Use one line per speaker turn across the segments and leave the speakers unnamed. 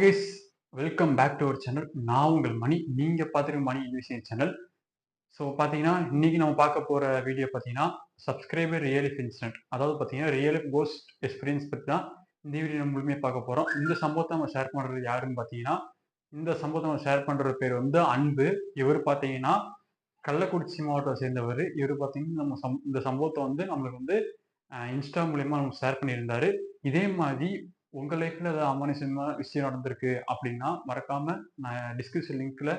Guys welcome back to our channel நான் உங்கள் மணி. நீங்கள் பார்த்துருக்க மணி இன்வெஸ்டிங் சேனல் ஸோ பார்த்தீங்கன்னா இன்றைக்கி நம்ம பார்க்க போகிற வீடியோ பார்த்தீங்கன்னா சப்ஸ்கிரைபர் ரியல் லைஃப் இன்சிடென்ட் அதாவது பார்த்தீங்கன்னா ரியல் லைஃப் கோஸ்ட் எக்ஸ்பீரியன்ஸ் பற்றி தான் இந்த வீடியோ நம்ம முழுமையாக பார்க்க போகிறோம் இந்த சம்பவத்தை நம்ம ஷேர் பண்ணுறது யாருன்னு பார்த்தீங்கன்னா இந்த சம்பவத்தை நம்ம ஷேர் பண்ணுற பேர் வந்து அன்பு. இவர் பார்த்தீங்கன்னா கள்ளக்குறிச்சி மாவட்டத்தை சேர்ந்தவர். இவர் பார்த்தீங்கன்னா நம்ம சம் இந்த சம்பவத்தை வந்து நம்மளுக்கு வந்து இன்ஸ்டா மூலயமா நம்ம ஷேர் பண்ணியிருந்தார். இதே மாதிரி உங்க லைஃப்ல ஏதாவது அமானுஷமான விஷயம் நடந்திருக்கு அப்படின்னா மறக்காம நான் டிஸ்கிரிப்ஷன் லிங்க்ல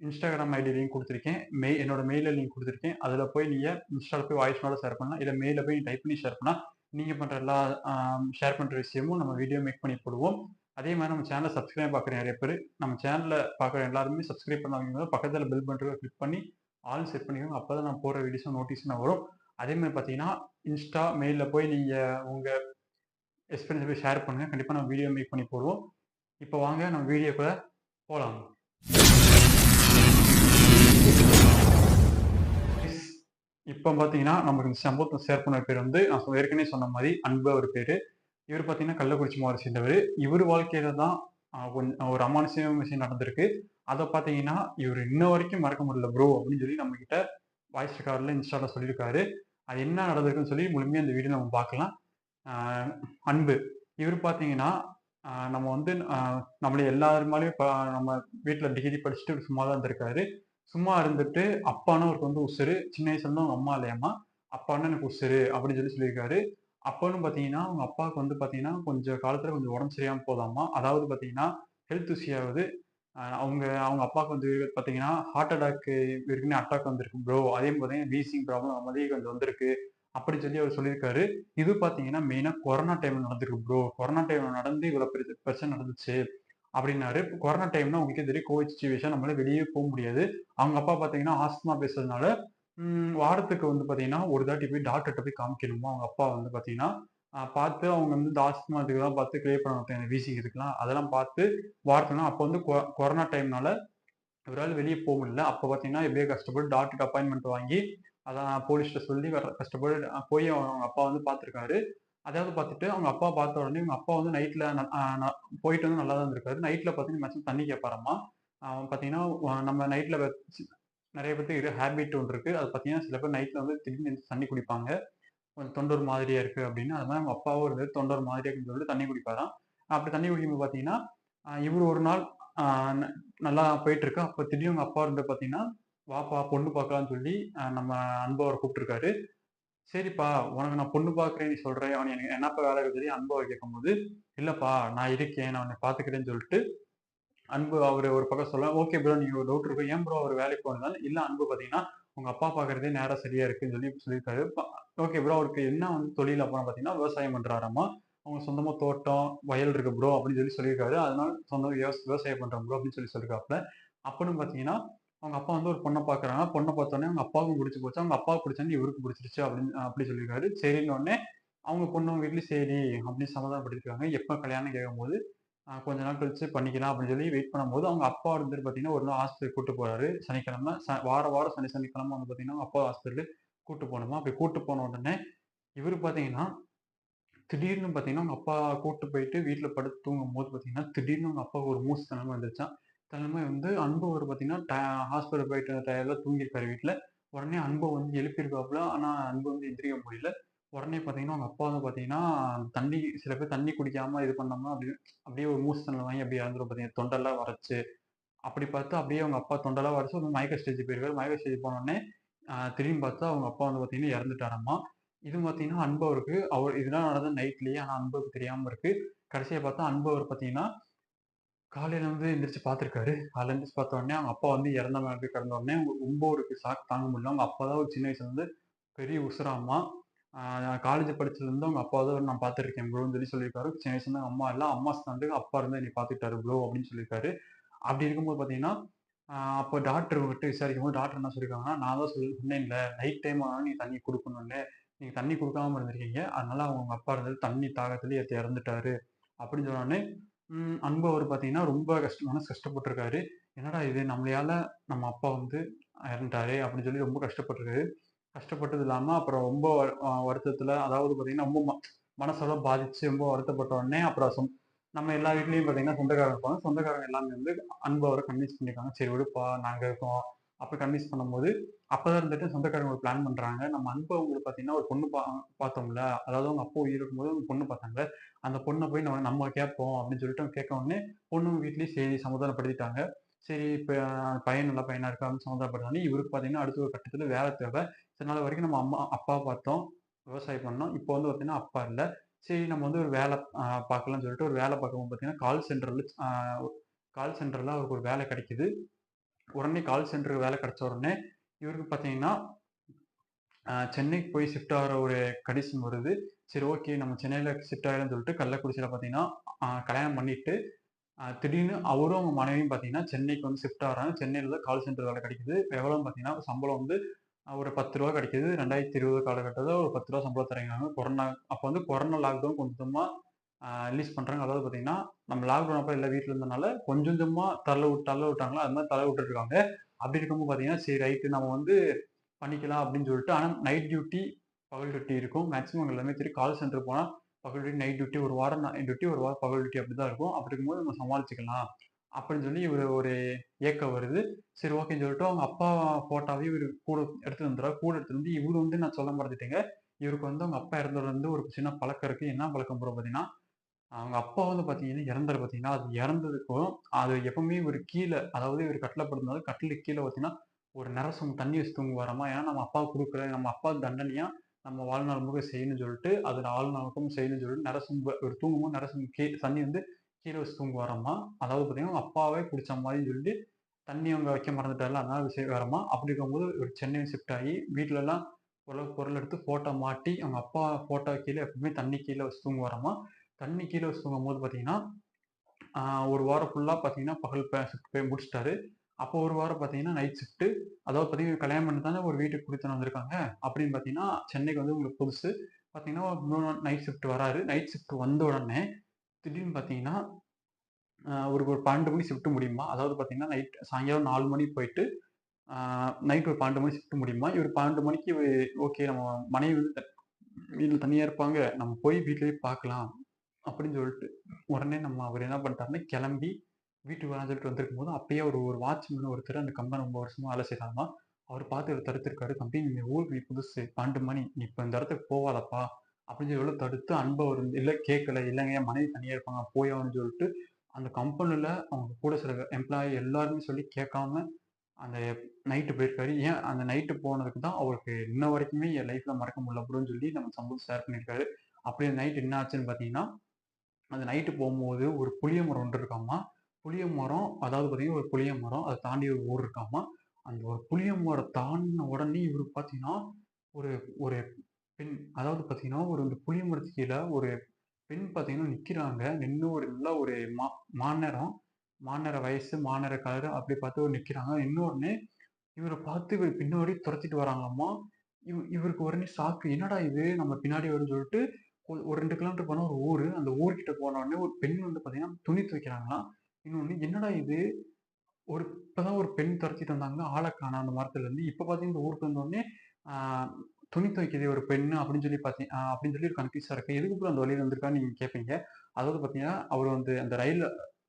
இன்ஸ்டாகிராம் ஐடி லிங்க் கொடுத்துருக்கேன். மெய் என்னோட மெயில லிங்க் கொடுத்துருக்கேன். அதில் போய் நீங்க இன்ஸ்டால போய் வாய்ஸ் மேலே ஷேர் பண்ணலாம். இல்லை மெயில போய் டைப் பண்ணி ஷேர் பண்ணா நீங்க பண்ற எல்லா ஷேர் பண்ற விஷயமும் நம்ம வீடியோ மேக் பண்ணி போடுவோம். அதே மாதிரி நம்ம சேனலை சப்ஸ்கிரைப் பார்க்குற நிறைய பேர் நம்ம சேனலில் பார்க்குற எல்லாருமே சப்ஸ்கிரைப் பண்ணாங்க பக்கத்தில் பில் பண்ணுறத கிளிக் பண்ணி ஆல் செட் பண்ணிக்கோங்க. அப்போ தான் நான் போகிற வீடியோஸும் நோட்டீஸ்லாம் வரும். அதே மாதிரி பார்த்தீங்கன்னா இன்ஸ்டா மெயிலில் போய் நீங்கள் உங்கள் எக்ஸ்பீரியன்ஸ் போய் ஷேர் பண்ணுங்கள் கண்டிப்பாக நம்ம வீடியோ மேக் பண்ணி போடுவோம். இப்போ வாங்க நம்ம வீடியோக்குள்ளே போகலாம் இப்போ பார்த்தீங்கன்னா நமக்கு இந்த சம்பவத்தை ஷேர் பண்ண பேர் வந்து நான் ஏற்கனவே சொன்ன மாதிரி அன்பு அவர் பேர். இவர் பார்த்தீங்கன்னா கள்ளக்குறிச்சி மாவட்ட சேர்ந்தவர். இவர் வாழ்க்கையில தான் கொஞ்சம் ஒரு அமானுஷியம் விஷயம் நடந்திருக்கு. அதை பார்த்தீங்கன்னா இவர் இன்ன வரைக்கும் மறக்க முடியல ப்ரோ அப்படின்னு சொல்லி நம்ம கிட்ட வாய்ஸ் ரெக்கார்டில் இன்ஸ்டாவில் சொல்லியிருக்காரு. அது என்ன நடந்திருக்குன்னு சொல்லி முழுமையாக இந்த வீடியோ நம்ம பார்க்கலாம். அன்பு. இவர் பார்த்தீங்கன்னா நம்ம வந்து ஆஹ், எல்லாருமாலையும் இப்போ நம்ம வீட்டில் டிகிரி படிச்சுட்டு சும்மா தான் இருந்திருக்காரு. சும்மா இருந்துட்டு அப்பான்னு அவருக்கு வந்து உசுரு சின்ன வயசுல அவங்க அம்மா இல்லையம்மா அப்பான்னு எனக்கு உசுரு அப்படின்னு சொல்லி சொல்லியிருக்காரு. அப்பான்னு பார்த்தீங்கன்னா அவங்க அப்பாவுக்கு வந்து பார்த்தீங்கன்னா கொஞ்சம் காலத்தில் கொஞ்சம் உடம்பு சரியாம போதாமா அதாவது பார்த்தீங்கன்னா ஹெல்த் இஷ்யூ அவங்க அவங்க அப்பாவுக்கு வந்து பார்த்தீங்கன்னா ஹார்ட் அட்டாக் இருக்குன்னு அட்டாக் வந்திருக்கு ப்ரோ அதே பார்த்தீங்கன்னா வீசிங் ப்ராப்ளம் மாதிரி கொஞ்சம் வந்திருக்கு. அப்படி சொல்லி அவர் சொல்லியிருக்காரு. இது பார்த்தீங்கன்னா மெயினாக கொரோனா டைம்ல நடந்திருக்கு ப்ரோ கொரோனா டைம்ல நடந்து இவ்வளோ பெரிய பிரச்சனை நடந்துச்சு அப்படின்னாரு. கொரோனா டைம்னா உங்களுக்கே தெரியும் கோவிட் சுச்சுவேஷன் நம்மளால வெளியே போக முடியாது. அவங்க அப்பா பாத்தீங்கன்னா ஆஸ்துமா பேசுறதுனால வாரத்துக்கு வந்து பாத்தீங்கன்னா ஒரு தாட்டி போய் டாக்டர்கிட்ட போய் காமிக்கணுமா? அவங்க அப்பா வந்து பாத்தீங்கன்னா பார்த்து அவங்க வந்து இந்த ஆஸ்துமா இதுக்கெல்லாம் பார்த்து கிளியர் பண்ண வீசிங் இருக்கலாம் அதெல்லாம் பார்த்து வாரத்துனா அப்போ வந்து கொ- கொரோனா டைம்னால இவரால் வெளியே போக முடியல. அப்போ பார்த்தீங்கன்னா எப்படியே கஷ்டப்பட்டு டாக்டருக்கு அப்பாயின்மெண்ட் வாங்கி அதான் போலீஸ்கிட்ட சொல்லி வர கஷ்டப்பட்டு போய் அவங்க அப்பா வந்து பார்த்துருக்காரு அதாவது பார்த்துட்டு அவங்க அப்பா பார்த்த உடனே அவங்க அப்பா வந்து நைட்டில் போயிட்டு வந்து நல்லா தான் இருந்திருக்காரு. நைட்டில் பார்த்தீங்கன்னா மேக்ஸிமம் தண்ணி கேட்பாரம்மா அவன் பார்த்தீங்கன்னா நம்ம நைட்டில் நிறைய பேருக்கு இரு ஹேபிட் ஒன்று இருக்குது அது பார்த்தீங்கன்னா சில பேர் நைட்டில் வந்து திடீர்னு தண்ணி குடிப்பாங்க. கொஞ்சம் தொண்டர் மாதிரியாக இருக்குது அப்படின்னு. அது மாதிரி அவங்க அப்பாவும் இருந்தது தொண்டர் மாதிரியா இருக்குன்னு சொல்லிட்டு தண்ணி குடிப்பாராம். அப்படி தண்ணி குடிக்கும்போது பார்த்தீங்கன்னா இவர் ஒரு நாள் நல்லா போயிட்டு இருக்கு. அப்போ திடீர்னு அவங்க அப்பா இருந்து பார்த்தீங்கன்னா வாப்பா பொண்ணு பார்க்கலான்னு சொல்லி நம்ம நம்ம அவரை கூப்பிட்டுருக்காரு. சரிப்பா உனக்கு நான் பொண்ணு பார்க்குறேன் நீ சொல்றேன். அவன் எனக்கு என்னப்பா வேலை இருக்குது சொல்லி அன்பவர் கேட்கும்போது இல்லைப்பா நான் இருக்கேன். நான் உன்னை பார்த்துக்கிறேன்னு சொல்லிட்டு அன்பு அவர் ஒரு பக்கம் சொல்ல ஓகே ப்ரோ நீங்கள் ஒரு டவுட் இருக்கும் ஏன் ப்ரோ அவர் வேலைக்கு போனதால் இல்லை அன்பு பார்த்தீங்கன்னா உங்கள் அப்பா பார்க்கறதே நேரம் சரியாக இருக்குன்னு சொல்லி சொல்லியிருக்காரு. ஓகே ப்ரோ அவருக்கு என்ன வந்து தொழில் அப்புறம் பார்த்தீங்கன்னா விவசாயம் பண்றாராமா? அவங்க சொந்தமாக தோட்டம் வயல் இருக்கு ப்ரோ அப்படின்னு சொல்லி சொல்லியிருக்காரு. அதனால சொந்தமாக விவசாயம் பண்ணுறோம் ப்ரோ அப்படின்னு சொல்லி சொல்லியிருக்காப்புல. அப்புறம் பார்த்தீங்கன்னா அவங்க அப்பா வந்து ஒரு பொண்ணை பார்க்கறாங்க. பொண்ணை பார்த்தோன்னே அவங்க அப்பாவுக்கும் பிடிச்சி போச்சு. அவங்க அப்பாவுக்கு பிடிச்சாந்து இவருக்கு பிடிச்சிருச்சு அப்படின்னு அப்படி சொல்லியிருக்காரு. சரின்னு உடனே அவங்க பொண்ணு வீட்லயும் சரி அப்படின்னு சமாதானப்படுத்திருக்காங்க எப்போ கல்யாணம் கேட்கும்போது கொஞ்ச நாள் கழிச்சு பண்ணிக்கலாம் அப்படின்னு சொல்லி வெயிட் பண்ணும்போது அவங்க அப்பா வந்துட்டு பார்த்தீங்கன்னா ஒரு நாள் ஹாஸ்பிட்டல் கூட்டு போறாரு. சனிக்கிழமை ச- வார வாரம் சனி சனிக்கிழமை வந்து பார்த்தீங்கன்னா அப்பா ஹாஸ்பிட்டல் கூட்டு போனோமா அப்படி கூட்டு போன உடனே இவர் பார்த்தீங்கன்னா திடீர்னு பார்த்தீங்கன்னா அவங்க அப்பா கூட்டு போயிட்டு வீட்டில் படுத்து தூங்கும் போது பார்த்தீங்கன்னா திடீர்னு அவங்க அப்பாவுக்கு ஒரு மூசு தலைமை வந்துருச்சான் தலைமை வந்து அன்பு ஒரு பார்த்தீங்கன்னா ஹாஸ்பிட்டல் போயிட்டு டயர்ல தூங்கியிருக்காரு வீட்டில் உடனே அன்பு வந்து எழுப்பியிருக்காப்புல ஆனால் அன்பு வந்து எந்திரிக்க முடியல. உடனே பார்த்தீங்கன்னா அவங்க அப்பா வந்து பார்த்தீங்கன்னா தண்ணி சில பேர் தண்ணி குடிக்காம இது பண்ணோம்னா அப்படி அப்படியே ஒரு மூச்சு வாங்கி அப்படியே இறந்துரும் பார்த்தீங்கன்னா தொண்டெல்லாம் வரைச்சு அப்படி பார்த்து அப்படியே அவங்க அப்பா தொண்டெல்லாம் வரைச்சு வந்து மயக்க ஸ்டேஜ் போயிருக்காரு. மயக்க ஸ்டேஜ் போனோடனே திரும்பி பார்த்தா அவங்க அப்பா வந்து பார்த்தீங்கன்னா இறந்துட்டாராமா. இது பார்த்தீங்கன்னா அன்பவருக்கு அவர் இதெல்லாம் நடந்தது நைட்லேயே ஆனால் அன்புக்கு தெரியாமல் இருக்குது கடைசியாக பார்த்தா அன்பவர் பார்த்தீங்கன்னா காலையில வந்து எந்திரிச்சு பார்த்துருக்காரு காலையில எந்திரிச்சு பார்த்த உடனே அவங்க அப்பா வந்து இறந்த மாதிரி கிடந்த உடனே ரொம்ப ஒரு சாக்கு தாங்க முடியல. அவங்க அப்பா தான் ஒரு சின்ன வயசுல வந்து பெரிய உசுராமா காலேஜ் படிச்சதுல இருந்து அவங்க அப்பா தான் நான் பார்த்துருக்கேன் ப்ரோன்னு சொல்லி சொல்லியிருக்காரு. சின்ன வயசுல இருந்து அம்மா இல்லை அம்மா ஸ்தாந்து அப்பா இருந்தா நீ பார்த்துக்கிட்டாரு ப்ரோ அப்படின்னு சொல்லியிருக்காரு. அப்படி இருக்கும்போது பார்த்தீங்கன்னா அப்போ டாக்டர் விட்டு விசாரிக்கும் போது டாக்டர் என்ன சொல்லியிருக்காங்கன்னா நான் தான் சொல்லி சொன்னேன் இல்லை நைட் டைம் ஆனாலும் நீ தண்ணி கொடுக்கணும்னு நீங்க தண்ணி கொடுக்காம இருந்திருக்கீங்க. அதனால அவங்க அப்பா இருந்தது தண்ணி தாகத்துல ஏற்றி இறந்துட்டாரு. அப்படின்னு சொன்னோடனே அன்பு அவர் பார்த்தீங்கன்னா ரொம்ப கஷ்ட மனசு கஷ்டப்பட்டிருக்காரு என்னடா இது நம்மளையால நம்ம அப்பா வந்து இறந்துட்டாரு அப்படின்னு சொல்லி ரொம்ப கஷ்டப்பட்டிருக்காரு கஷ்டப்பட்டது இல்லாமல் அப்புறம் ரொம்ப வருத்தத்தில் அதாவது பார்த்தீங்கன்னா ரொம்ப ம- மனசெல்லாம் பாதிச்சு ரொம்ப வருத்தப்பட்ட உடனே அப்புறம் நம்ம எல்லா வீட்லேயும் பார்த்தீங்கன்னா சொந்தக்காரங்க இருப்பாங்க. சொந்தக்காரங்க எல்லாமே வந்து அன்பு அவரை கன்வின்ஸ் பண்ணியிருக்காங்க. "சரி விடுப்பா நாங்கள் இருக்கோம்." அப்படி கன்வின்ஸ் பண்ணும்போது, அப்போதான் இருந்துட்டு சொந்தக்காரங்க ஒரு பிளான் பண்ணுறாங்க நம்ம அன்பு அவங்களுக்கு பார்த்தீங்கன்னா, ஒரு பொண்ணு பா பார்த்தோம்ல, அதாவது அவங்க அப்பா உயிர் இருக்கும்போது அவங்க பொண்ணு பார்த்தாங்க. அந்த பொண்ணை போய் நம்ம நம்ம கேட்போம் அப்படின்னு சொல்லிட்டு கேட்க உடனே, பொண்ணும் வீட்லேயும் சரி சமாதானப்படுத்திட்டாங்க. சரி இப்போ பையன் நல்ல பையனாக இருக்கா அப்படின்னு சமாதானப்படுத்தினோனே, இவருக்கு பார்த்தீங்கன்னா அடுத்த ஒரு கட்டத்தில் வேலை தேவை. சில நாள் வரைக்கும் நம்ம அம்மா அப்பா பார்த்தோம். விவசாயம் பண்ணோம். இப்போ வந்து பார்த்தீங்கன்னா, அப்பா இல்லை சரி நம்ம வந்து ஒரு வேலை பார்க்கலாம்னு சொல்லிட்டு ஒரு வேலை பார்க்கும்போது பார்த்தீங்கன்னா, கால் சென்டரில் கால் சென்டரில் அவருக்கு ஒரு வேலை கிடைக்குது. உடனே கால் சென்டருக்கு வேலை கிடைச்ச உடனே, இவருக்கு பார்த்தீங்கன்னா, சென்னைக்கு போய் ஷிஃப்ட் ஆகிற ஒரு கண்டிஷன் வருது. சரி ஓகே நம்ம சென்னையில் ஷிஃப்ட் ஆயிரலாம்னு சொல்லிட்டு கள்ளக்குறிச்சியில் பார்த்தீங்கன்னா, கல்யாணம் பண்ணிட்டு, திடீர்னு அவரும் அவங்க மனைவியும் பார்த்தீங்கன்னா, சென்னைக்கு வந்து ஷிஃப்ட் ஆகிறாங்க சென்னையில் தான் கால் சென்டர் வேலை கிடைக்குது. எவ்வளோ பார்த்தீங்கன்னா, சம்பளம் வந்து ஒரு ஒரு ரூ. 10 கிடைக்குது. 2020 காலகட்டத்தில ஒரு பத்து ரூபா சம்பளம் தர்றாங்க. கொரோனா அப்போ வந்து கொரோனா லாக்டவுன் கொஞ்சமாக ரிலீஸ் பண்ணுறாங்க அதாவது பார்த்தீங்கன்னா, நம்ம லாக்டவுன் அப்போ எல்லாம் வீட்டில் இருந்தனால கொஞ்சம் கொஞ்சமாக தள்ள விட்டு தள்ள விட்டாங்களா, அது மாதிரி தள்ள விட்டுட்டுருக்காங்க. அப்படி இருக்கும்போது பார்த்தீங்கன்னா, சரி ரைட்டு நம்ம வந்து பண்ணிக்கலாம் அப்படின்னு சொல்லிட்டு, ஆனால் நைட் டியூட்டி, பகல் டியூட்டி இருக்கும். மேக்ஸிமம் எல்லாமே தெரியும். கால் சென்டர் போனால் பகல் டியூட்டி, நைட் டியூட்டி ஒரு வாரம் நைட் டியூட்டி, ஒரு வாரம் பகல் டியூட்டி அப்படிதான் இருக்கும். அப்படி இருக்கும்போது நம்ம சமாளிச்சுக்கலாம். அப்படின்னு சொல்லி இவர் ஒரு ஏக்கம் வருது. சரி ஓகேன்னு சொல்லிட்டு அவங்க அப்பா ஃபோட்டோவையும் இவர் கூட எடுத்து வந்துடா கூட எடுத்து வந்து இவர் வந்து நான் சொல்ல மறந்துட்டேங்க. இவருக்கு வந்து அவங்க அப்பா இறந்ததுலருந்து ஒரு சின்ன பழக்கம் இருக்கு. என்ன பழக்கம் போகிற பார்த்தீங்கன்னா, அவங்க அப்பா வந்து பார்த்தீங்கன்னா இறந்தாரு பார்த்தீங்கன்னா, அது இறந்ததுக்கும் அது எப்பவுமே ஒரு கீழே அதாவது இவர் கட்டில் படுத்தினாலும் கட்டிலுக்கு கீழே பார்த்தீங்கன்னா, ஒரு நெரசம் தண்ணி வச்சு தூங்குவாராமா. ஏன்னா நம்ம அப்பா கொடுக்குற நம்ம அப்பா தண்டனையா நம்ம வாழ்நாள் முக செய்யணும்னு சொல்லிட்டு, அது வாழ்நாளுக்கும் செய்யணும்னு சொல்லிட்டு நெரசம் ஒரு தூங்கும்போது நெரசம் கீ தண்ணி வந்து கீழே வச்சு தூங்குவாராமா. அதாவது பார்த்தீங்கன்னா, அவங்க அப்பாவே பிடிச்ச மாதிரி சொல்லி தண்ணி அவங்க வைக்க மறந்துட்டாரில்ல அதனால விஷயம் செய்வாராமா. அப்படி இருக்கும்போது ஒரு சென்னை ஷிஃப்ட் ஆகி வீட்டிலலாம் ஓரளவு பொருள் எடுத்து ஃபோட்டோ மாட்டி, அவங்க அப்பா ஃபோட்டோ கீழே எப்பவுமே தண்ணி கீழே வச்சு தூங்குவாராமா. தண்ணி கீழே வச்சு தூங்கும்போது பார்த்தீங்கன்னா, ஒரு வாரம் ஃபுல்லாக பார்த்தீங்கன்னா, பகல் ஷிஃப்ட் போய் முடிச்சுட்டாரு. அப்போ ஒரு வாரம் பார்த்தீங்கன்னா, நைட் ஷிஃப்ட்டு. அதாவது பார்த்தீங்கன்னா, கல்யாணம் பண்ணி தானே ஒரு வீட்டுக்கு குடித்தனம் வந்திருக்காங்க. அப்படின்னு பார்த்தீங்கன்னா, சென்னைக்கு வந்து உங்களுக்கு புதுசு. பார்த்தீங்கன்னா, மூணு நாள் நைட் ஷிஃப்ட் வராரு. நைட் ஷிஃப்ட் வந்த உடனே, திடீர்னு பார்த்தீங்கன்னா, ஒரு ஒரு 12 மணி ஷிஃப்ட் முடியுமா. அதாவது பார்த்தீங்கன்னா, நைட் சாயங்காலம் 4 மணிக்கு போயிட்டு, நைட் ஒரு 12 மணி ஷிஃப்ட் முடியுமா. இவர் பன்னெண்டு மணிக்கு ஓகே நம்ம மனைவி வந்து வீட்டில் தனியாக இருப்பாங்க. நம்ம போய் வீட்லயே பார்க்கலாம். அப்படின்னு சொல்லிட்டு, உடனே நம்ம அவர் என்ன பண்ணிட்டாருன்னா, கிளம்பி வீட்டுக்கு வரலான்னு சொல்லிட்டு வந்திருக்கும்போது, அப்பயே ஒரு ஒரு வாட்ச்மேன் ஒருத்தர் அந்த கம்பெனி ரொம்ப வருஷமா வேலை செய்யலாமா அவர் பார்த்து இவர் தடுத்திருக்காரு. "தம்பி நீ ஊருக்கு நீ புதுசு. 12 மணி. நீ இப்போ இந்த இடத்துக்கு போவாதப்பா." அப்படின்னு சொல்லி எவ்வளோ தடுத்து அன்பை ஒரு இல்லை கேட்கல. இல்லைங்க என் மனைவி தனியாக இருப்பாங்க. போய் சொல்லிட்டு, அந்த கம்பெனியில் அவங்க கூட சில எம்ப்ளாயி எல்லாருமே சொல்லி கேட்காம, அந்த நைட்டு போயிருக்காரு. ஏன் அந்த நைட்டு போனதுக்கு தான் அவருக்கு இன்ன வரைக்குமே என் லைஃப்பில் மறக்க முடியல அப்படின்னு சொல்லி நம்ம சம்பவம் ஷேர் பண்ணியிருக்காரு. அப்படி அந்த நைட் என்ன ஆச்சுன்னு பார்த்தீங்கன்னா, அந்த நைட்டு போகும்போது ஒரு புளிய மரம் ஒன்று இருக்காமா. புளிய மரம் அதாவது பார்த்தீங்கன்னா, ஒரு புளிய மரம். அதை தாண்டி ஒரு ஊர் இருக்காமா. அந்த ஒரு புளிய மரம் தாண்டின உடனே இவருக்கு பார்த்தீங்கன்னா, ஒரு ஒரு பெண் அதாவது பார்த்தீங்கன்னா, ஒரு இந்த புளிய மரத்து கீழே ஒரு பெண் பார்த்தீங்கன்னா நிற்கிறாங்க நின்று ஒரு நல்ல ஒரு மா மாநேரம் மாநேர வயசு, மாநேர கலர் அப்படி பார்த்து ஒரு நிற்கிறாங்க நின்ன இவரை பார்த்து இவர் பின்னாடி துரத்திட்டு வராங்கம்மா இவ் இவருக்கு உடனே ஷாக்கு. என்னடா இது நம்ம பின்னாடி வரும்னு சொல்லிட்டு, ஒரு ஒரு 2 கிலோமீட்டர் போனால் ஒரு ஊர் அந்த ஊர்கிட்ட போன உடனே ஒரு பெண் வந்து பார்த்தீங்கன்னா, துணி துவைக்கிறாங்களாம். இன்னொன்று என்னடா இது ஒரு இப்போதான் ஒரு பெண் துரத்தி தந்தாங்க ஆளை காணோம் அந்த மரத்துலேருந்து இப்போ பார்த்தீங்கன்னா, இந்த ஊருக்கு வந்தோடனே துணி துவைக்கிது ஒரு பெண்ணு அப்படின்னு சொல்லி பார்த்தீங்க அப்படின்னு சொல்லி ஒரு கன்ஃபியூஸாக இருக்கு. எதுக்கு அப்புறம் அந்த வழியில் வந்திருக்கான்னு நீங்கள் கேட்பீங்க. அதாவது பார்த்தீங்கன்னா, அவர் வந்து அந்த ரயில்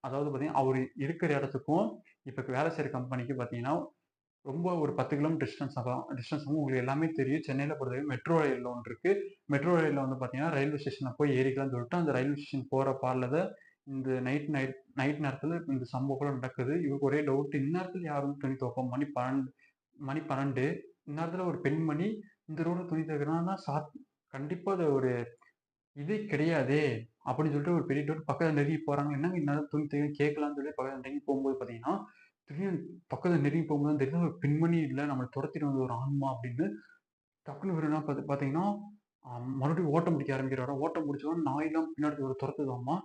அதாவது பார்த்தீங்கன்னா, அவர் இருக்கிற இடத்துக்கும், இப்போ வேலை செய்கிற கம்பெனிக்கு பார்த்தீங்கன்னா, ரொம்ப ஒரு 10 கிலோமீட்டர் டிஸ்டன்ஸ் ஆகும் டிஸ்டன்ஸ் உங்களுக்கு எல்லாமே தெரியும். சென்னையில் பொறுத்தவரைக்கும் மெட்ரோ ரயிலில் ஒன்று இருக்குது மெட்ரோ ரயிலில் வந்து பார்த்தீங்கன்னா, ரயில்வே ஸ்டேஷனில் போய் ஏறிக்கலாம்னு சொல்லிட்டு, அந்த ரயில்வே ஸ்டேஷன் போகிற பாதைல இந்த நைட் நைட் நைட் நேரத்தில் இந்த சம்பவம் நடக்குது. இவருக்கு ஒரே டவுட். இந்நேரத்தில் யாரும் துணி துவைப்பா? மணி 12 மணி பன்னெண்டு இந்நேரத்தில் ஒரு பெண்மணி இந்த ரோட்ல துணி துவைக்கிறான்னா, சாத் கண்டிப்பா அது ஒரு இதே கிடையாதே! அப்படின்னு சொல்லிட்டு ஒரு பெரிய டவுட். பக்கத்துல நெருங்கி போறாங்க. என்னங்க இந்நேரம் துணி துவைக்கிறீங்க கேட்கலான்னு சொல்லி பக்கத்துல நெருங்கி போகும்போது பார்த்தீங்கன்னா, திடீர்னு பக்கத்துல நெருங்கி போகும்போது தான் தெரியுது, ஒரு பெண்மணி இல்லை நம்மளை துரத்திட்டு வந்து ஒரு ஆன்மா அப்படின்னு. டக்குனு இவரு என்ன பார்த்தீங்கன்னா, மறுபடியும் ஓட்டம் பிடிக்க ஆரம்பிக்கிறாரோ ஓட்டம் பிடிச்ச நாய் தான் பின்னாடி ஒரு துரத்துதாமா.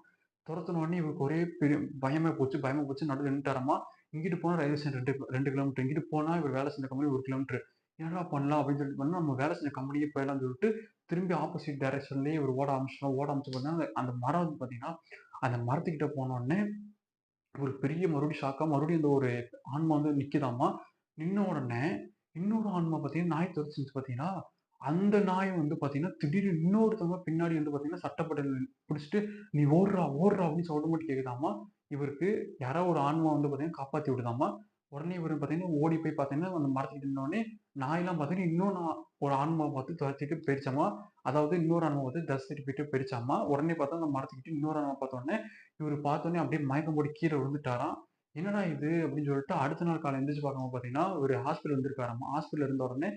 துரத்தினோடனே இவருக்கு ஒரே பெரிய பயமே போச்சு. பயமா போச்சு. நடுவில் நின்றுட்டாரமா இங்கிட்டு போனால் ரயில்வே ஸ்டேஷன் 2 2 கிலோமீட்டர். இங்கிட்டு போனால் இவர் வேலை செஞ்ச கம்பெனி ஒரு கிலோமீட்டர். என்னடா பண்ணலாம் அப்படின்னு சொல்லிட்டு பண்ணால் நம்ம வேலை செஞ்ச கம்பெனியே போயிடலாம்னு சொல்லிட்டு, திரும்பி ஆப்போசிட் டைரக்ஷன்லேயே இவர் ஓட ஆரம்பிச்சுட்டாரு. ஓட ஆரம்பிச்சு பார்த்தீங்கன்னா, அந்த மரம் வந்து பார்த்தீங்கன்னா, அந்த மரத்துக்கிட்ட போனோடனே ஒரு பெரிய மறுபடியும் ஷாக்காக மறுபடியும் இந்த ஒரு ஆன்மா வந்து நிக்குதாமா. நின்ன உடனே இன்னொரு ஆன்மா பார்த்தீங்கன்னா, நாய் துரத்துச்சு பார்த்தீங்கன்னா அந்த நாய் வந்து பார்த்தீங்கன்னா, திடீர்னு இன்னொருத்தவங்க பின்னாடி வந்து பார்த்தீங்கன்னா, சட்டப்பட்டல பிடிச்சிட்டு "நீ ஓடுறா ஓடுறா அப்படின்னு சவுண்ட் மட்டும் கேட்குதாமா. இவருக்கு யாரோ ஒரு ஆன்மா வந்து பார்த்தீங்கன்னா, காப்பாத்தி விடுதாமா. உடனே இவரு பார்த்தீங்கன்னா, ஓடி போய் பார்த்தீங்கன்னா, அந்த மரத்துக்கு நின்னோனே, நாயெல்லாம் பார்த்தீங்கன்னா, இன்னொன்னு ஒரு ஆன்மாவை பார்த்து தொரத்திட்டு போயிருச்சாமா. அதாவது இன்னொரு ஆன்மாவ வந்து தரிசிட்டு போயிட்டு போயிருச்சாமா. உடனே பார்த்தா அந்த மரத்துக்கிட்டு இன்னொரு ஆன்மா பார்த்தோடனே இவரு பார்த்தோன்னே அப்படியே மயக்கம் போட்டு கீழே விழுந்துட்டாராம். "என்னடா இது?" அப்படின்னு சொல்லிட்டு அடுத்த நாள் காலை எந்திரிச்சு பார்க்கும்போது பார்த்தீங்கன்னா, ஒரு ஹாஸ்பிட்டல் வந்திருக்காராம் ஹாஸ்பிட்டல் இருந்த உடனே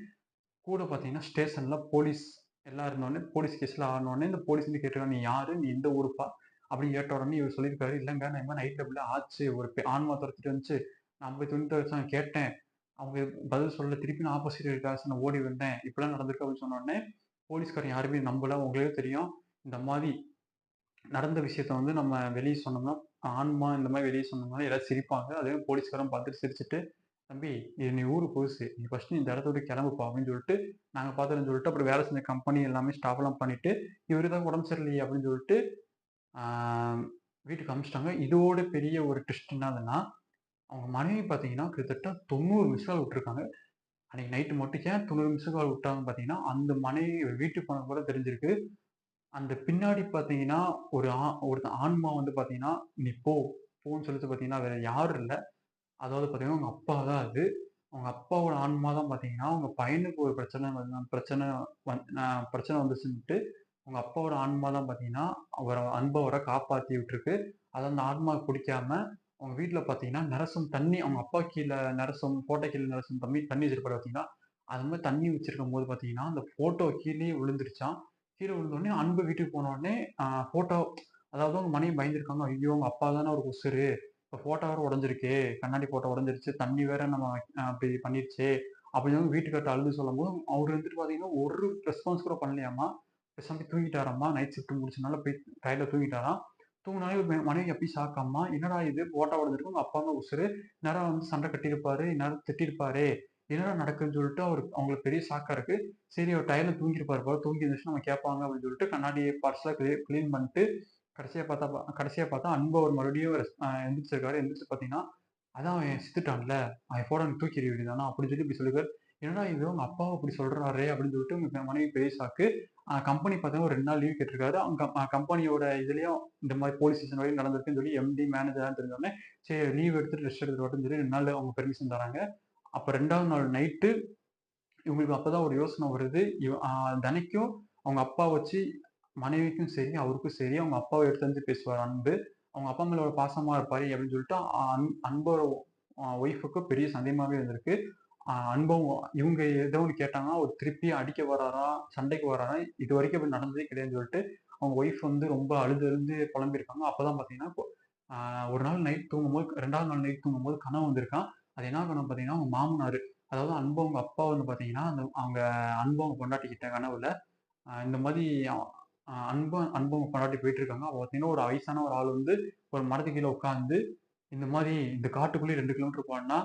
கூட பார்த்தீங்கன்னா, ஸ்டேஷனில் போலீஸ் எல்லாம் இருந்தோடனே போலீஸ் கேஸ்லாம் ஆனோடனே இந்த போலீஸ் வந்து கேட்டிருக்காங்க, "நீ யாரு? நீ எந்த ஊருப்பா?" அப்படின்னு கேட்ட உடனே இவர் சொல்லியிருக்காரு, இல்லைங்க நான் இந்த நைட் டபுள் ஆச்சு. ஒரு ஆன்மா தொரத்திட்டு வந்துச்சு. நான் போய் துணி துவைச்சேன் கேட்டேன். அவங்க பதில் சொல்ல திருப்பி நான் ஆப்போசிட் இருக்காச்சு நான் ஓடி வந்தேன். இப்படிலாம் நடந்திருக்கு." அப்படின்னு சொன்னோடனே போலீஸ்காரன் யாருமே நம்மள "உங்களுக்கே தெரியும். இந்த மாதிரி நடந்த விஷயத்த வந்து நம்ம வெளியே சொன்னோம்னா, ஆன்மா இந்த மாதிரி வெளியே சொன்னோம்னா எல்லாரும் சிரிப்பாங்க." அதே போலீஸ்காரன் பார்த்துட்டு சிரிச்சுட்டு, "தம்பி இது நீ ஊர் புதுசு. நீ ஃபர்ஸ்ட்டு இந்த இடத்தோட விட்டு கிளம்புப்பா" அப்படின்னு சொல்லிட்டு, நாங்கள் பார்த்துக்கிறோம்னு சொல்லிட்டு, அப்புறம் வேலை செஞ்ச கம்பெனி எல்லாமே ஸ்டாஃப்லாம் பண்ணிட்டு, இவரு தான் உடம்பு சரியில்லையே அப்படின்னு சொல்லிட்டு, வீட்டுக்கு அமிச்சிட்டாங்க இதோட பெரிய ஒரு ட்விஸ்ட் என்னதுன்னா, அவங்க மனைவி பார்த்தீங்கன்னா, கிட்டத்தட்ட 90 மிஸ் கால் விட்டுருக்காங்க. அன்னைக்கு நைட்டு மட்டும் ஏன் 90 மிஸ் கால் விட்டாங்கன்னு பார்த்தீங்கன்னா, அந்த மனைவி வீட்டுக்கு போன கூட தெரிஞ்சிருக்கு. அந்த பின்னாடி பார்த்தீங்கன்னா, ஒரு ஆ ஒருத்தன் ஆன்மா வந்து பார்த்தீங்கன்னா, "நீ போ, போன்னு" சொல்லிட்டு பார்த்தீங்கன்னா, வேற யாரும் இல்லை அதாவது பார்த்தீங்கன்னா, அவங்க அப்பா தான் அது. அவங்க அப்பாவோட ஆன்மா தான் பார்த்தீங்கன்னா, அவங்க பையனுக்கு ஒரு பிரச்சனை வந்து பிரச்சனை வந் பிரச்சனை வந்துச்சுன்ட்டு, அவங்க அப்பாவோட ஆன்மா தான் பார்த்தீங்கன்னா, அவரை அன்ப அவர காப்பாத்தி விட்டுருக்கு. அது அந்த ஆன்மாவுக்கு பிடிக்காம, அவங்க வீட்டில் பார்த்தீங்கன்னா, நரசம் தண்ணி அவங்க அப்பா கீழே நரசம், ஃபோட்டோ கீழே நரசம் தண்ணி தண்ணி வச்சிருப்பாரு பார்த்தீங்கன்னா அது மாதிரி தண்ணி வச்சிருக்கும்போது பார்த்தீங்கன்னா, அந்த ஃபோட்டோ கீழே விழுந்துருச்சாம். கீழே விழுந்தோடனே அன்பு வீட்டுக்கு போனோடனே ஃபோட்டோ அதாவது அவங்க மனைவி பயந்துருக்காங்க. "ஐயோ! அவங்க அப்பா தானே ஒரு உசுரு. இப்ப ஃபோட்டோ வேறு உடஞ்சிருக்கு கண்ணாடி ஃபோட்டோ உடஞ்சிருச்சு தண்ணி வேற நம்ம அப்படி பண்ணிருச்சு அப்படின்னு சொல்லி வீட்டுக்கார்ட்ட அழுது சொல்லும்போது, அவர் வந்துட்டு பார்த்தீங்கன்னா, ஒரு ரெஸ்பான்ஸ் கூட பண்ணலையாமா. பேசாமல் தூங்கிட்டாராம்மா நைட் ஷிஃப்ட் முடிச்சனால போய் டயர்ட்ல தூங்கிட்டாராம். தூங்கினாலே மனைவி அப்படியே ஷாக் "என்னடா இது ஃபோட்டோ உடஞ்சிருக்கும் உங்க அப்பா அம்மா உசுரு. நேரம் வந்து சண்டை கட்டியிருப்பாரு. நேரம் திட்டிருப்பாரு என்னடா நடக்குதுன்னு" சொல்லிட்டு அவருக்கு அவங்களுக்கு பெரிய சாக்கா இருக்கு. சரி அவர் டயர்ல தூங்கிருப்பாரு போல. தூங்கி இருந்துச்சுன்னா நம்ம கேட்பாங்க அப்படின்னு சொல்லிட்டு கண்ணாடி பார்ட்ஸ்லாம் க்ளீன் கிளீன் பண்ணிட்டு, கடைசியாக பார்த்தா கடைசியாக பார்த்தா அன்பு அவர் மறுபடியும் எந்திரிச்சிருக்காரு. எந்திரிச்சு பார்த்தீங்கன்னா, "அதான் அவன் சித்துட்டான்ல அவன் போட தூக்கி எறிய அப்படின்னு சொல்லி இப்படி சொல்லுவார் "என்னடா இது அப்பாவை அப்பாவ இப்படி சொல்றாரே!" அப்படின்னு சொல்லிட்டு உங்க மனைவி பேசாக்கு கம்பெனி பார்த்தீங்கன்னா, ஒரு ரெண்டு நாள் லீவ் கேட்டிருக்காரு. அவங்க கம்பெனியோட இதுலயும் இந்த மாதிரி போலீஸ் ஸ்டேஷன் வரையும் நடந்திருக்குன்னு சொல்லி எம்டி, மேனேஜராக தெரிஞ்சோடனே சரி லீவ் எடுத்துட்டு ரெஸ்ட் எடுத்துட்டு வரட்டும்னு சொல்லி ரெண்டு நாள் அவங்க பெர்மிஷன் தராங்க. அப்போ ரெண்டாவது நாள் நைட்டு இவங்களுக்கு அப்பதான் ஒரு யோசனை வருது. இவ தினைக்கும் அவங்க அப்பா வச்சு மனைவிக்கும் சரி, அவருக்கும் சரி, அவங்க அப்பாவை எடுத்து வந்து பேசுவார் அன்பு. அவங்க அப்பா மேல ஒரு பாசமா இருப்பாரு அப்படின்னு சொல்லிட்டு, அன் அன்போட ஒய்ஃபுக்கு பெரிய சந்தேகமாவே இருந்திருக்கு. அ அன்பும் இவங்க ஏதோ ஒன்று கேட்டாங்கன்னா, ஒரு திருப்பி அடிக்க வராராம், சண்டைக்கு வராதான் இது வரைக்கும் அப்படி நடந்ததே கிடையாதுன்னு சொல்லிட்டு, அவங்க ஒய்ஃப் வந்து ரொம்ப அழுது அழுந்து புலம்பியிருக்காங்க. அப்பதான் பார்த்தீங்கன்னா, ஒரு நாள் நைட் தூங்கும்போது ரெண்டாவது நாள் நைட் தூங்கும்போது கனவு வந்திருக்கான் அது என்ன கனவு பார்த்தீங்கன்னா, அவங்க மாமனார் அதாவது அன்பு அவங்க அப்பா வந்து பார்த்தீங்கன்னா, அந்த அவங்க அன்பு அவங்க பொண்டாட்டிகிட்ட கனவுல, இந்த மாதிரி அன்பும் அன்பும் கொண்டாட்டி போயிட்டு போயிட்டுருக்காங்க. அப்ப பார்த்தீங்கன்னா, ஒரு வயசான ஒரு ஆள் வந்து ஒரு மரத்துக்கு கீழே உட்காந்து இந்த மாதிரி இந்த காட்டுக்குள்ளேயே ரெண்டு கிலோமீட்டர் போனோம்னா,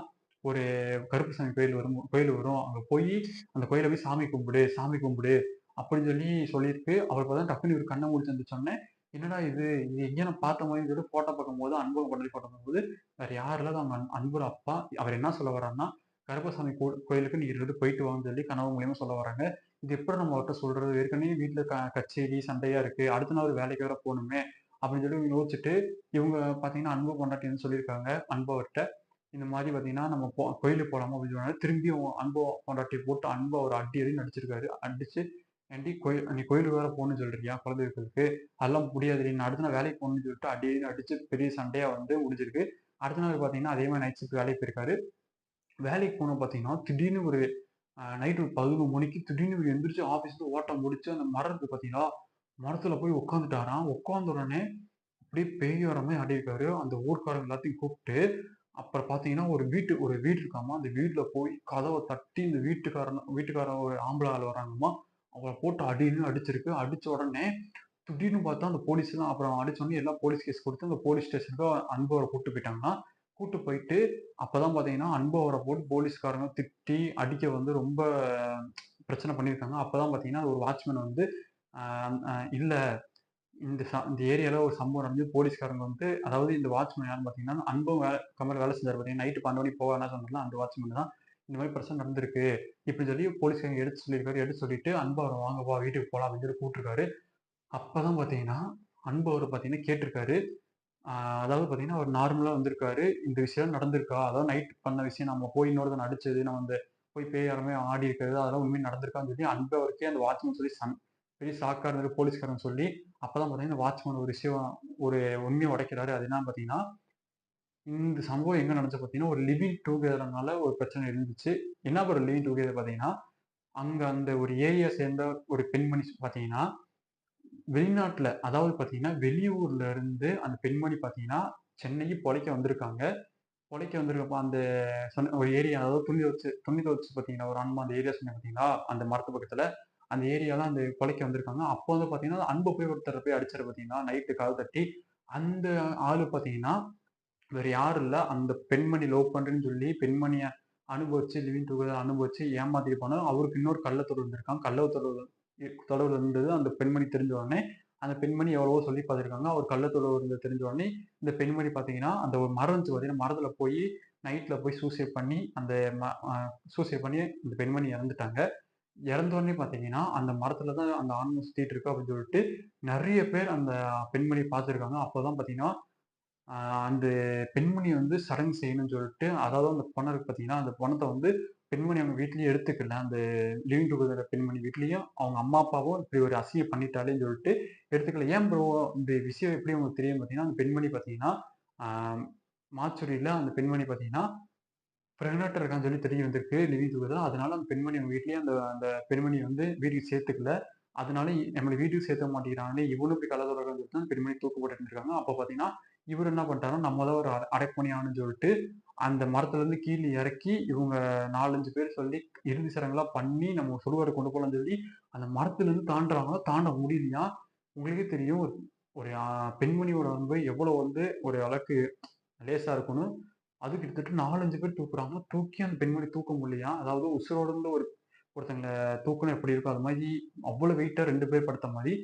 ஒரு கருப்பசாமி கோயில் வரும் கோயில் வரும். அங்கே போய் அந்த கோயில போய் சாமி கும்பிடு, சாமி கும்பிடு அப்படின்னு சொல்லி சொல்லியிருக்கு. அவர் டக்குன்னு டக்குனு கண்ணை முடிச்சு வந்து சொன்னேன் என்னடா இது? இது எங்கே நான் பார்த்த மாரின்னு சொல்லிட்டு ஃபோட்டோ பார்க்கும்போது, அன்பு கொண்டாடி போட்டோ ஃபோட்டோ பார்க்கும்போது, வேற யார் இல்லாத அவங்க அன் அப்பா. அவர் என்ன சொல்ல வரான்னா கருப்பசாமி கோ கோயிலுக்கு நீ இருந்து போயிட்டு வாங்கன்னு சொல்லி கனவு மூலியமா சொல்ல வராங்க இது எப்படி நம்ம அவர்கிட்ட சொல்றது? ஏற்கனவே வீட்டில் க கச்சேரி, சண்டையா இருக்கு. அடுத்த நாள் வேலைக்கு வேற போகணுமே அப்படின்னு சொல்லி யோசிச்சுட்டு, இவங்க பார்த்தீங்கன்னா, அன்பு கொண்டாட்டின்னு சொல்லியிருக்காங்க, அன்பு இந்த மாதிரி பார்த்தீங்கன்னா, நம்ம போ கோயிலுக்கு போகலாமா அப்படின்னு சொன்னாங்க திரும்பி அன்பு கொண்டாட்டி போட்டு அன்பு ஒரு அடி அடி நடிச்சிருக்காரு அடிச்சு, "ஏன்டி கோயில் நீ கோயிலுக்கு வேற போகணும்னு சொல்றியா? குழந்தைகளுக்கு அதெல்லாம் முடியாது நான் அடுத்த நாள் வேலைக்கு போகணும்னு சொல்லிட்டு அடி அடி அடிச்சு பெரிய சண்டையா வந்து முடிஞ்சிருக்கு. அடுத்த நாள் பார்த்தீங்கன்னா, அதே மாதிரி நைட் ஷிஃப்ட் வேலைக்கு போயிருக்காரு. வேலைக்கு போனோம் பார்த்தீங்கன்னா, திடீர்னு ஒரு நைட்டு நைட் ஒரு 11 மணிக்கு திடீர்னு இவரு எந்திரிச்சு ஆஃபீஸ்ல ஓட்டம் முடிச்சு, அந்த மரம் இருக்கு பார்த்தீங்களா? மரத்துல போய் உட்காந்துட்டாராம். உட்காந்த உடனே அப்படியே பேய் வர மாரி அந்த ஊர்க்காரங்க எல்லாத்தையும் கூப்பிட்டு அப்புறம் பார்த்தீங்கன்னா, ஒரு வீட்டு ஒரு வீடு இருக்காமா. அந்த வீட்டில் போய் கதவை தட்டி இந்த வீட்டுக்காரன் வீட்டுக்காரன் ஒரு ஆம்பளை ஆள் வராங்கம்மா அவளை போட்டு அடின்னு அடிச்சிருக்கு. அடித்த உடனே திடீர்னு பார்த்தா அந்த போலீஸ்லாம் அப்புறம் அடிச்சோடனே எல்லாம் போலீஸ் கேஸ் கொடுத்து அந்த போலீஸ் ஸ்டேஷனுக்கு அன்பு அவர போயிட்டாங்கன்னா கூட்டு போயிட்டு அப்போதான் பார்த்தீங்கன்னா, அன்பு அவரை போட்டு போலீஸ்காரங்க திட்டி, அடிக்க வந்து ரொம்ப பிரச்சனை பண்ணியிருக்காங்க. அப்போதான் பார்த்தீங்கன்னா, ஒரு வாட்ச்மேன் வந்து இல்லை இந்த ச இந்த ஏரியாவில் ஒரு சம்பவம் நடந்து போலீஸ்காரங்க வந்து அதாவது இந்த வாட்ச்மேன் யாருன்னு பார்த்தீங்கன்னா, அன்பும் வேலை கம்பெனில வேலை செஞ்சார் பார்த்தீங்கன்னா, நைட்டு பன்னெண்டு மணி போக என்ன சொன்னார்ல, அந்த வாட்ச்மேன் தான். இந்த மாதிரி பிரச்சனை நடந்திருக்கு இப்படின்னு சொல்லி போலீஸ்காரங்க எடுத்து சொல்லியிருக்காரு எடுத்து சொல்லிட்டு அன்பு அவரை வாங்கப்பா வீட்டுக்கு போகலாம் அப்படின்னு சொல்லி கூப்பிட்டுருக்காரு அப்போதான் பார்த்தீங்கன்னா அன்பு அவர் பார்த்தீங்கன்னா கேட்டிருக்காரு அதாவது பார்த்தீங்கன்னா அவர் நார்மலாக வந்திருக்காரு. இந்த விஷயம் நடந்திருக்கா? அதாவது நைட் பண்ண விஷயம் நம்ம போய் இன்னொருத்தன் அடிச்சது நம்ம வந்து போய் பேய் யாருமே ஆடி இருக்கிறது அதெல்லாம் உண்மையை நடந்திருக்கான்னு சொல்லி அன்பு அவருக்கே அந்த வாட்ச்மேன் சொல்லி சன் பெரிய சாக்கா இருந்தது போலீஸ்காரன் சொல்லி அப்பதான் பார்த்தீங்கன்னா வாட்ச்மேன் ஒரு விஷயம் ஒரு உண்மையை உடைக்கிறாரு. அது என்ன பார்த்தீங்கன்னா இந்த சம்பவம் எங்க நடந்துச்சு பார்த்தீங்கன்னா ஒரு லிவிங் டூகெதர்னால ஒரு பிரச்சனை இருந்துச்சு. என்ன ஒரு லிவிங் டூகெதர் பார்த்தீங்கன்னா அங்க அந்த ஒரு ஏரியா சேர்ந்த ஒரு பெண்மணி பார்த்தீங்கன்னா வெளிநாட்டுல அதாவது பார்த்தீங்கன்னா வெளியூர்ல இருந்து அந்த பெண்மணி பார்த்தீங்கன்னா சென்னைக்கு பொழைக்க வந்திருக்காங்க. பொழைக்க வந்திருக்கப்ப அந்த சொன்ன ஒரு ஏரியா அதாவது துணி துவச்சு துணி துவச்சு பார்த்தீங்கன்னா ஒரு அன்பு அந்த ஏரியா சொன்ன பார்த்தீங்களா அந்த மரத்து பக்கத்துல அந்த ஏரியால அந்த கொலைக்கு வந்திருக்காங்க. அப்போ வந்து பார்த்தீங்கன்னா அன்பு போய் ஒருத்தர் போய் அடிச்சிட பார்த்தீங்கன்னா நைட்டு கால் தட்டி அந்த ஆளு பார்த்தீங்கன்னா வேற யாரும் இல்ல அந்த பெண்மணி லவ் பண்றேன்னு சொல்லி பெண்மணியை அனுபவிச்சு லிவிங் டுகெதர் அனுபவிச்சு ஏமாத்திட்டு போனா அவருக்கு இன்னொரு கள்ளத்தொடர் தொடர்பு இருந்திருக்கான் கள்ள தொடர்பில் இருந்தது. அந்த பெண்மணி தெரிஞ்ச உடனே அந்த பெண்மணி எவ்வளவோ சொல்லி பார்த்துருக்காங்க. அவர் கள்ள தொடர்பு இருந்தது தெரிஞ்ச உடனே இந்த பெண்மணி பார்த்தீங்கன்னா அந்த ஒரு மரம் இருந்துச்சு பார்த்தீங்கன்னா மரத்தில் போய் நைட்டில் போய் சூசைட் பண்ணி அந்த சூசைட் பண்ணி அந்த பெண்மணி இறந்துட்டாங்க. இறந்தோடனே பார்த்தீங்கன்னா அந்த மரத்துல தான் அந்த ஆன்மம் சுத்திட்டு இருக்கு அப்படின்னு சொல்லிட்டு நிறைய பேர் அந்த பெண்மணி பார்த்துருக்காங்க. அப்போதான் பார்த்தீங்கன்னா அந்த பெண்மணி வந்து சடங்கு செய்யணும்னு சொல்லிட்டு அதாவது அந்த பொண்ணு இருக்கு பார்த்தீங்கன்னா அந்த பணத்தை வந்து பெண்மணி அவங்க வீட்லயும் எடுத்துக்கல. அந்த லிவிங் டுகெதர் பெண்மணி வீட்லயும் அவங்க அம்மா அப்பாவும் இப்படி ஒரு அசிய பண்ணிட்டாலேன்னு சொல்லிட்டு எடுத்துக்கல. ஏன் ப்ரோ இந்த விஷயம் எப்படி உங்களுக்கு தெரியும் பார்த்தீங்கன்னா அந்த பெண்மணி பார்த்தீங்கன்னா ஆஹ் மாச்சுரியில அந்த பெண்மணி பார்த்தீங்கன்னா பிரெக்னெண்ட் இருக்கான்னு சொல்லி தெரிய வந்திருக்கு லிவிங் டுகெதர் அதனால அந்த பெண்மணி அவங்க வீட்லயே அந்த அந்த பெண்மணி வந்து வீட்டுக்கு சேர்த்துக்கல. அதனால நம்மளை வீட்டுக்கு சேர்த்த மாட்டேங்கிறாங்க இவனும் இப்படி கலந்துரைன்னு சொல்லிட்டு தான் பெண்மணி தூக்கப்பட்டு இருந்திருக்காங்க. அப்போ பார்த்தீங்கன்னா இவர் என்ன பண்ணிட்டாருன்னா நம்ம தான் ஒரு அடை- அடைப்பணியான்னு சொல்லிட்டு அந்த மரத்துல இருந்து கீழே இறக்கி இவங்க நாலஞ்சு பேர் சொல்லி இறுதி சடங்குலாம் பண்ணி நம்ம சொல்லுவாரை கொண்டு போகலாம்னு சொல்லி அந்த மரத்துல இருந்து தாண்டுறாங்க தாண்ட முடியலையா? உங்களுக்கே தெரியும். ஒரு ஒரு பெண்மணியோட அன்பு எவ்வளவு வந்து ஒரு அளவுக்கு லேசா இருக்கணும் அது கிட்டத்தட்ட நாலஞ்சு பேர் தூக்குறாங்க. தூக்கி அந்த பெண்மணி தூக்க முடியலையா? அதாவது உசுரோட இருந்து ஒரு ஒருத்தங்களை தூக்கணும் எப்படி இருக்கும் அது மாதிரி அவ்வளவு வெயிட்டா ரெண்டு பேர் படுத்த மாதிரி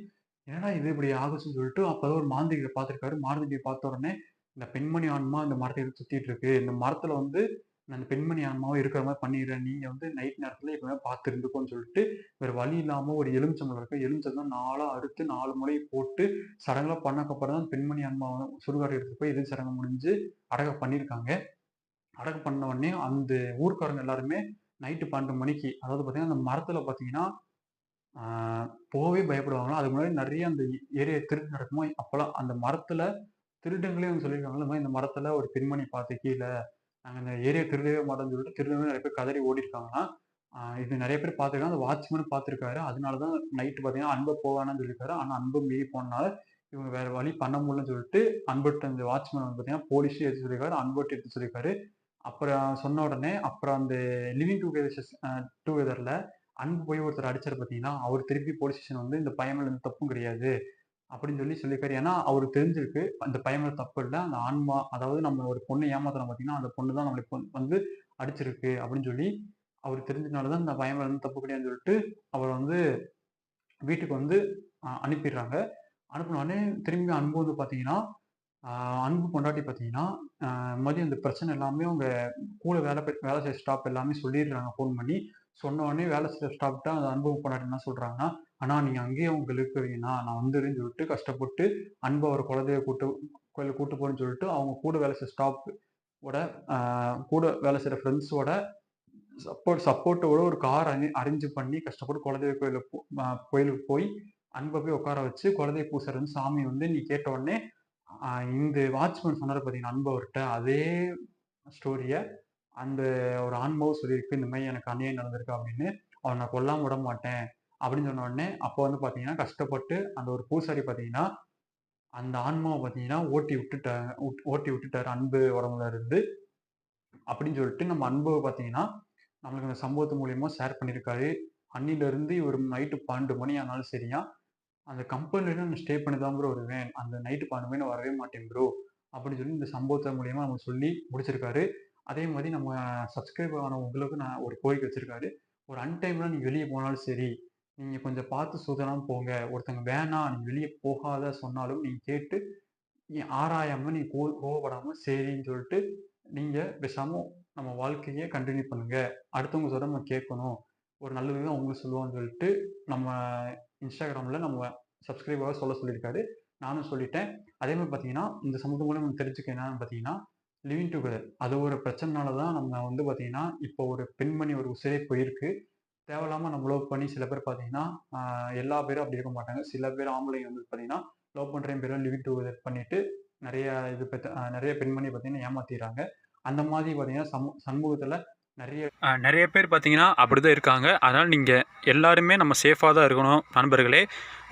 என்னடா இது இப்படி ஆகுச்சுன்னு சொல்லிட்டு அப்போ ஒரு மாந்திரிகரை பார்த்துருக்காரு. மாந்திரிகரை பார்த்த உடனே இந்த பெண்மணி ஆன்மா இந்த மரத்தை எடுத்து சுத்திட்டு இருக்கு. இந்த மரத்துல வந்து நான் அந்த பெண்மணி ஆன்மாவும் இருக்கிற மாதிரி பண்ணிடுறேன். நீங்க வந்து நைட் நேரத்துல எப்பவுமே பார்த்து இருந்துக்கோன்னு சொல்லிட்டு வேற வழி இல்லாம ஒரு எலுமிச்சம்பளம் இருக்கு. எலுமிச்சம்பளம் நாலா அறுத்து நாலு முறை போட்டு சடங்கெல்லாம் பண்ணக்கப்புறம் தான் பெண்மணி ஆன்மா சுடுகாடு எடுத்து போய் எதிர் சடங்கு முடிஞ்சு அடக பண்ணியிருக்காங்க அடகு பண்ண உடனே அந்த ஊர்க்காரங்க எல்லாருமே நைட்டு பன்னெண்டு மணிக்கு அதாவது பார்த்தீங்கன்னா அந்த மரத்துல பார்த்தீங்கன்னா போகவே பயப்படுவாங்களோ அதுக்கு முன்னாடி நிறைய அந்த ஏரியா திருட்டு நடக்குமோ அப்போல்லாம் அந்த மரத்தில் திருடங்களே அவங்க சொல்லியிருக்காங்க இந்த மாதிரி இந்த மரத்தில் ஒரு பெண்மணி பார்த்து கீழே நாங்கள் இந்த ஏரியா திருடவே மாட்டோம்னு சொல்லிட்டு திருடவே நிறைய பேர் கதறி ஓடிருக்காங்கன்னா இது நிறைய பேர் பார்த்துருக்காங்க. அந்த வாட்ச்மேன் பார்த்துருக்காரு. அதனால தான் நைட்டு பார்த்தீங்கன்னா அன்பை போவானான்னு சொல்லியிருக்காரு. ஆனால் அன்பு மீறி போனால இவங்க வேற வழி பண்ண முடியலன்னு சொல்லிட்டு அன்பர்ட் அந்த வாட்ச்மேன் வந்து பார்த்தீங்கன்னா போலீஸும் எடுத்து சொல்லியிருக்காரு. அன்பர்ட் எடுத்து சொல்லியிருக்காரு. அப்புறம் சொன்ன உடனே அப்புறம் அந்த லிவிங் டுகெதர் டுகெதர்ல அன்பு போய் ஒருத்தர் அடிச்சார் பார்த்தீங்கன்னா அவர் திருப்பி போலீஸ் ஸ்டேஷன் வந்து இந்த பையன் மேல எந்த தப்பும் கிடையாது. அப்படின்னு சொல்லி சொல்லியிருக்காரு. ஏன்னா அவருக்கு தெரிஞ்சிருக்கு அந்த பையன் தப்பு இல்லை. அந்த ஆன்மா அதாவது நம்ம ஒரு பொண்ணை ஏமாத்துறோம் பார்த்தீங்கன்னா அந்த பொண்ணு தான் நம்மளுக்கு வந்து- வந்து அடிச்சிருக்கு அப்படின்னு சொல்லி அவர் தெரிஞ்சதுனால தான் இந்த பையன் வந்து தப்பு கிடையாதுன்னு சொல்லிட்டு அவர் வந்து வீட்டுக்கு வந்து அனுப்பிடுறாங்க. அனுப்பினோடனே திரும்பி அன்பு வந்து பார்த்தீங்கன்னா அன்பு கொண்டாட்டி பார்த்தீங்கன்னா மதியம் அந்த பிரச்சனை எல்லாமே அவங்க கூட வேலை வேலை செய்ய ஸ்டாப் எல்லாமே சொல்லிடுறாங்க. ஃபோன் பண்ணி. சொன்ன உடனே வேலை செய்ய ஸ்டாப்ட்டா அந்த அனுபவம் பொண்டாட்டி என்ன சொல்றாங்கன்னா ஆனா நீங்க அங்கேயே உங்களுக்கு இருக்கு நான் வந்துருன்னு சொல்லிட்டு கஷ்டப்பட்டு அன்பு அவர் குழந்தைய கூட்டு கோயிலுக்கு கூட்டு போறேன்னு சொல்லிட்டு அவங்க கூட வேலை செய்ய ஸ்டாப் ஓட கூட வேலை செய்யற ஃப்ரெண்ட்ஸோட சப்போர்ட் சப்போர்ட்டோட ஒரு கார் அணி அரேஞ்ச் பண்ணி கஷ்டப்பட்டு குலதெய்வ கோயிலுக்கு கோயிலுக்கு போய் அன்பை போய் உட்கார வச்சு குலதெய்வ பூசர் வந்து சாமி வந்து நீ கேட்ட உடனே இந்த வாட்ச்மேன் சொன்னார் பார்த்தீங்கன்னா அன்பவர்கிட்ட அதே ஸ்டோரியை அந்த ஒரு ஆன்மாவும் சொல்லியிருக்கு இந்த மாதிரி எனக்கு அநியாயம் நடந்திருக்கு அப்படின்னு அவனை நான் கொல்லாம விட மாட்டேன் அப்படின்னு சொன்ன உடனே அப்போ வந்து பார்த்தீங்கன்னா கஷ்டப்பட்டு அந்த ஒரு பூசாரி பார்த்தீங்கன்னா அந்த ஆன்மாவை பார்த்தீங்கன்னா ஓட்டி விட்டுட்டாங்க ஓட்டி விட்டுட்டாரு அன்பு உடம்புல இருந்து. அப்படின்னு சொல்லிட்டு நம்ம அன்பு பார்த்தீங்கன்னா நம்மளுக்கு அந்த சம்பவத்து மூலியமா ஷேர் பண்ணியிருக்காரு அன்னிலிருந்து இவர் நைட்டு பன்னெண்டு மணி ஆனாலும் சரியா அந்த கம்பெனில நான் ஸ்டே பண்ணி தான் ப்ரோ வருவேன். அந்த நைட்டு பன்னெண்டு மணி நான் வரவே மாட்டேன் ப்ரோ அப்படின்னு சொல்லி இந்த சம்பவத்தை மூலியமா நம்ம சொல்லி முடிச்சிருக்காரு. அதே மாதிரி நம்ம சப்ஸ்கிரைப் ஆன உங்களுக்கு நான் ஒரு கோரிக்கை வச்சிருக்காரு. ஒரு அன்டைமில் நீங்கள் வெளியே போனாலும் சரி நீங்கள் கொஞ்சம் பார்த்து சுதனாம போங்க. ஒருத்தங்க வேணாம் நீ வெளியே போகாத சொன்னாலும் நீங்கள் கேட்டு நீ ஆராயாமல் நீ கோ கோவப்படாமல் சரின்னு சொல்லிட்டு நீங்கள் பேசாமல் நம்ம வாழ்க்கையை கண்டினியூ பண்ணுங்கள் அடுத்தவங்க சொல்ல நம்ம கேட்கணும். ஒரு நல்லது தான் உங்களுக்கு சொல்லுவோம்னு சொல்லிட்டு நம்ம இன்ஸ்டாகிராமில் நம்ம சப்ஸ்கிரைபராக சொல்ல சொல்லியிருக்காரு. நானும் சொல்லிட்டேன். அதே மாதிரி பார்த்தீங்கன்னா இந்த சமூகம் மூலம் நம்ம தெரிஞ்சுக்க என்னன்னு பார்த்தீங்கன்னா லிவிங் டுகெதர் அது ஒரு பிரச்சனைனால தான் நம்ம வந்து பார்த்தீங்கன்னா இப்போ ஒரு பெண்மணி ஒரு உசிரே போயிருக்கு. தேவையில்லாமல் நம்ம லவ் பண்ணி சில பேர் பார்த்தீங்கன்னா எல்லா பேரும் அப்படி இருக்க மாட்டாங்க. சில பேர் ஆம்பளைங்க வந்து பார்த்தீங்கன்னா லவ் பண்ணுற பேரும் லிவிங் டுகெதர் பண்ணிட்டு நிறைய இது நிறைய பெண்மணி பார்த்தீங்கன்னா ஏமாத்திடுறாங்க. அந்த மாதிரி பார்த்தீங்கன்னா சமூ சமூகத்தில் நிறைய
நிறைய பேர் பார்த்தீங்கன்னா அப்படி தான் இருக்காங்க. அதனால் நீங்கள் எல்லாருமே நம்ம சேஃபாக தான் இருக்கணும் நண்பர்களே.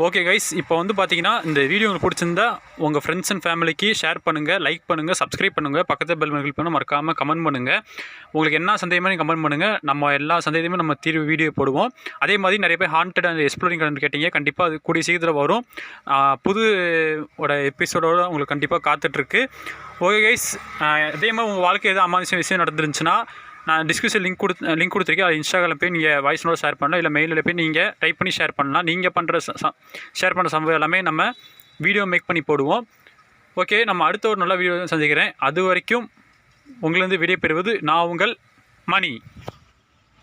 ஓகே கைஸ் இப்போ வந்து பார்த்தீங்கன்னா இந்த வீடியோ உங்களுக்கு பிடிச்சிருந்தா உங்கள் ஃப்ரெண்ட்ஸ் அண்ட் ஃபேமிலிக்கு ஷேர் பண்ணுங்கள் லைக் பண்ணுங்கள் சப்ஸ்கிரைப் பண்ணுங்கள் பக்கத்து பெல் கிளிக் பண்ண மறக்காமல் கமெண்ட் பண்ணுங்கள் உங்களுக்கு என்ன சந்தேகமாக கமெண்ட் பண்ணுங்கள் நம்ம எல்லா சந்தேகத்தையுமே நம்ம தீர்வு வீடியோ போடுவோம். அதே மாதிரி நிறைய பேர் ஹாண்டட் அண்ட் எக்ஸ்ப்ளோரிங் கேட்டீங்க. கண்டிப்பாக அது கூடிய சீக்கிரம் வரும். புது ஓட எபிசோடோட உங்களுக்கு கண்டிப்பாக காத்துட்ருக்கு ஓகே கைஸ் அதே மாதிரி உங்கள் வாழ்க்கை எதாவது அமானுஷ விஷயம் நடந்துருந்துச்சுன்னா நான் டிஸ்கிரிப்ஷன் லிங்க் கொடுத்து லிங்க் கொடுத்துருக்கேன். அது இன்ஸ்டாகிராமில் போய் நீங்கள் வாய்ஸ் நோட் ஷேர் பண்ணலாம். இல்லை மெயிலில் போய் நீங்கள் டைப் பண்ணி ஷேர் பண்ணலாம். நீங்கள் பண்ணுற ஷேர் பண்ணுற சம்பவம் எல்லாமே நம்ம வீடியோ மேக் பண்ணி போடுவோம். ஓகே நம்ம அடுத்த ஒரு நல்ல வீடியோ சந்திக்கிறேன். அது வரைக்கும் உங்களிருந்து விடை பெறுவது நான் உங்கள் மணி.